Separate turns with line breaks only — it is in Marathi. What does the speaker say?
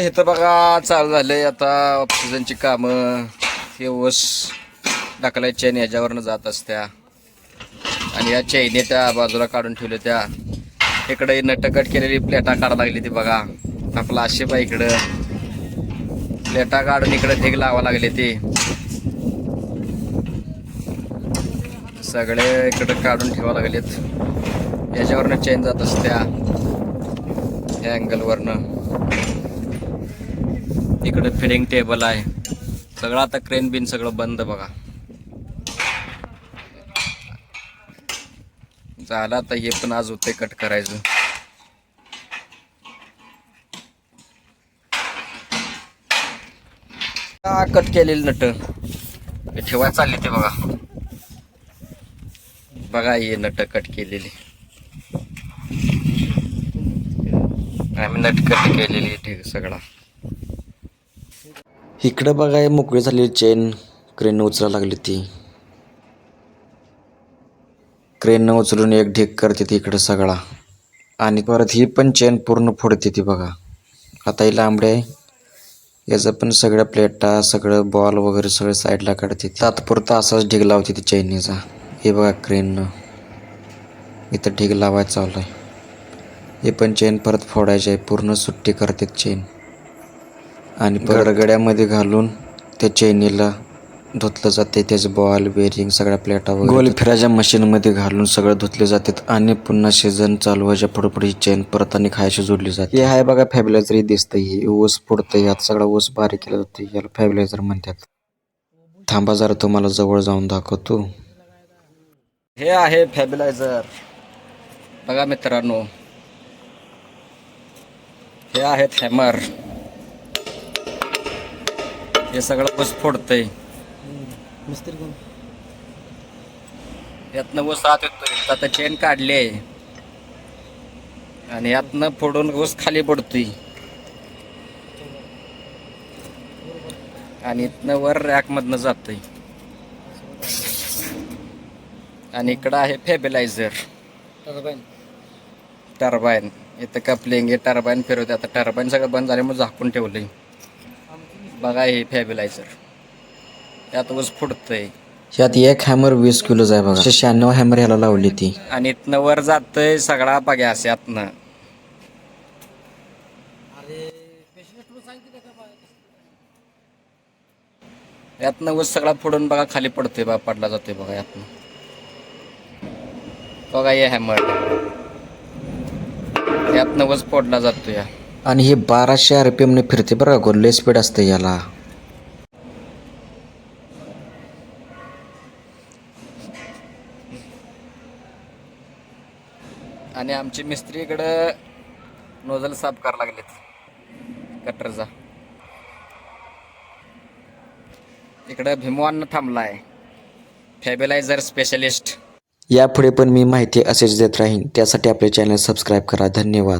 हे तर बघा चालू झालंय आता ऑक्सिजनची कामं. हे वस टाकलाय चेन याच्यावरनं जात असत्या. आणि या चैनी त्या बाजूला काढून ठेवल्या त्या. इकडे नटकट केलेली प्लेटा काढायला लागली ती बघा. आपला आशेपा इकडं. प्लेटा काढून इकडे ढीग लावा लागले ती. सगळे इकडे काढून ठेवा लागलेत. याच्यावरनं चेन जात असत्या. या अँगलवरनं इकडे फिडिंग टेबल आहे. सगळं आता क्रेन बिन सगळं बंद बघा. झालं आता हे पण आज होते कट करायचं. कट केलेली नट. ठेवायला चालली ते बघा. बघा हे नट कट केलेली. आम्ही नट केलेली ठीक सगळा.
इकडं बघाय मोकळी झालेली चेन क्रेन उचलायला लागली ती. क्रेननं उचलून एक ढीग करते ती इकडं सगळा. आणि परत ही पण चेन पूर्ण फोडते ती बघा. आता ही लांबडी आहे. याचं पण सगळ्या प्लेटा सगळं बॉल वगैरे सगळं साईडला काढते तात्पुरता असाच ढीग लावते ती चैनीचा हे बघा क्रेननं इथं ढीग लावायचं चालू आहे. हे पण चेन परत फोडायची. आहे पूर्ण सुट्टी करते चेन आणि गडगड्यामध्ये घालून त्या चैनीला धुतलं जाते. त्याचे बॉल बेरिंग सगळ्या प्लेटा वगैरे गोल फिराच्या मशीनमध्ये घालून सगळं धुतले जातात आणि पुन्हा सीझन चालू व्हायच्या पुढे पुढे ही चेन परत आणि खायची जोडली जाते. हे आहे बघा फॅबिलायझर दिसतं. हे ऊस पुडतं यात सगळा ऊस बारीक केला जातो. याला फॅबिलायझर म्हणतात. थांबा जरा तुम्हाला जवळ जाऊन दाखवतो.
हे आहे फॅबिलायझर बघा मित्रांनो हे आहेत हॅमर. हे सगळं ऊस फोडतंय. यातनं ऊस आत येतोय. आता चेन काढली आहे. आणि यातनं फोडून ऊस खाली पडतोय. आणि इथनं वर रॅकमधनं जातोय. आणि इकडं आहे फेबिलायझर टर्बाईन इथं कपलिंग हे टर्बाईन फिरवते. आता टर्बाईन सगळं बंद झाल्यामुळे झाकून ठेवलंय. बघा हे फॅबिलायझर यात ऊस फुटतंय.
यात एक हॅमर वीस किलोच आहे बघा. शहाण्णव हॅमर ह्याला लावली ती.
आणि इथनं वर जातंय सगळा बघा असं यातनं यातनं ऊस सगळा फोडून बघा खाली पडतोय बघा पडला जातोय बघा यातनं. बघा हे हॅमर यातनं ऊस फोडला जातोय. या
आणि हे बाराशे आर पी एमने फिरते बरं का गोल्ले स्पीड असते याला.
आणि आमचे मिस्त्री इकडं नोझल साफ करायला लागलेत. कटरचा. इकडं भीमवान थांबला आहे फॅबिलायझर स्पेशलिस्ट
यापुढे पण मी माहिती असेच देत राहीन. त्यासाठी आपले चॅनल सबस्क्राईब करा. धन्यवाद.